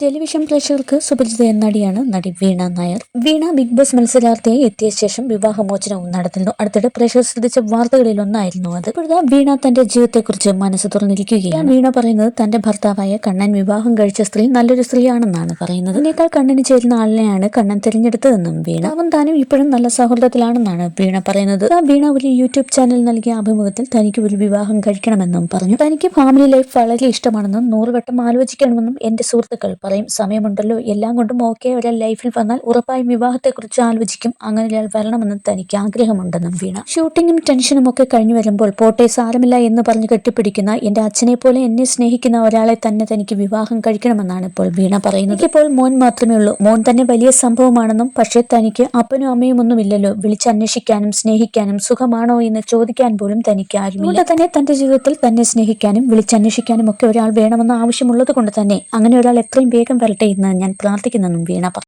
Television പ്രേക്ഷകർക്ക് സുപരിചിത എന്ന നടിയാണ് നടി വീണ നായർ. വീണ ബിഗ് ബോസ് മത്സരാർത്ഥിയായി എത്തിയ ശേഷം വിവാഹമോചനവും നടത്തുന്നു അടുത്തിടെ പ്രേക്ഷകർ ശ്രദ്ധിച്ച വാർത്തകളിൽ ഒന്നായിരുന്നു അത്. ഇപ്പോഴത്തെ വീണ തന്റെ ജീവിതത്തെക്കുറിച്ച് മനസ്സ് തുറന്നിരിക്കുകയാണ്. വീണ പറയുന്നത് തന്റെ ഭർത്താവായ കണ്ണൻ വിവാഹം കഴിച്ച സ്ത്രീ നല്ലൊരു സ്ത്രീയാണെന്നാണ് പറയുന്നത്. അതിനേക്കാൾ കണ്ണന് ചേരുന്ന ആളിനെയാണ് കണ്ണൻ തിരഞ്ഞെടുത്തതെന്നും വീണ. അവൻ താനും ഇപ്പോഴും നല്ല സൗഹൃദത്തിലാണെന്നാണ് വീണ പറയുന്നത്. ആ വീണ ഒരു യൂട്യൂബ് ചാനൽ നൽകിയ അഭിമുഖത്തിൽ തനിക്ക് ഒരു വിവാഹം കഴിക്കണമെന്നും പറഞ്ഞു. തനിക്ക് ഫാമിലി ലൈഫ് വളരെ ഇഷ്ടമാണെന്നും നൂറുവട്ടം ആലോചിക്കണമെന്നും എന്റെ സുഹൃത്തുക്കൾ പറയും സമയമുണ്ടല്ലോ എല്ലാം കൊണ്ടും ഓക്കെ ഒരാൾ ലൈഫിൽ വന്നാൽ ഉറപ്പായും വിവാഹത്തെക്കുറിച്ച് ആലോചിക്കും. അങ്ങനെ ഒരാൾ വരണമെന്ന് തനിക്ക് ആഗ്രഹമുണ്ടെന്നും വീണ. ഷൂട്ടിങ്ങും ടെൻഷനും ഒക്കെ കഴിഞ്ഞു വരുമ്പോൾ പോട്ടെ സാരമില്ല എന്ന് പറഞ്ഞ് കെട്ടിപ്പിടിക്കുന്ന എന്റെ അച്ഛനെ പോലെ എന്നെ സ്നേഹിക്കുന്ന ഒരാളെ തന്നെ തനിക്ക് വിവാഹം കഴിക്കണമെന്നാണ് ഇപ്പോൾ വീണ പറയുന്നത്. എനിക്കിപ്പോൾ മോൻ മാത്രമേ ഉള്ളൂ. മോൻ തന്നെ വലിയ സംഭവമാണെന്നും പക്ഷേ തനിക്ക് അപ്പനും അമ്മയും ഒന്നുമില്ലല്ലോ. വിളിച്ചന്വേഷിക്കാനും സ്നേഹിക്കാനും സുഖമാണോ എന്ന് ചോദിക്കാൻ പോലും തനിക്ക് ആരുമില്ല. തന്നെ തന്റെ ജീവിതത്തിൽ തന്നെ സ്നേഹിക്കാനും വിളിച്ചന്വേഷിക്കാനും ഒക്കെ ഒരാൾ വേണമെന്ന ആവശ്യമുള്ളത് കൊണ്ട് തന്നെ അങ്ങനെ ഒരാൾ എത്രയും വേഗം വരട്ടെ എന്ന് ഞാൻ പ്രാർത്ഥിക്കുന്നെന്നും വീണ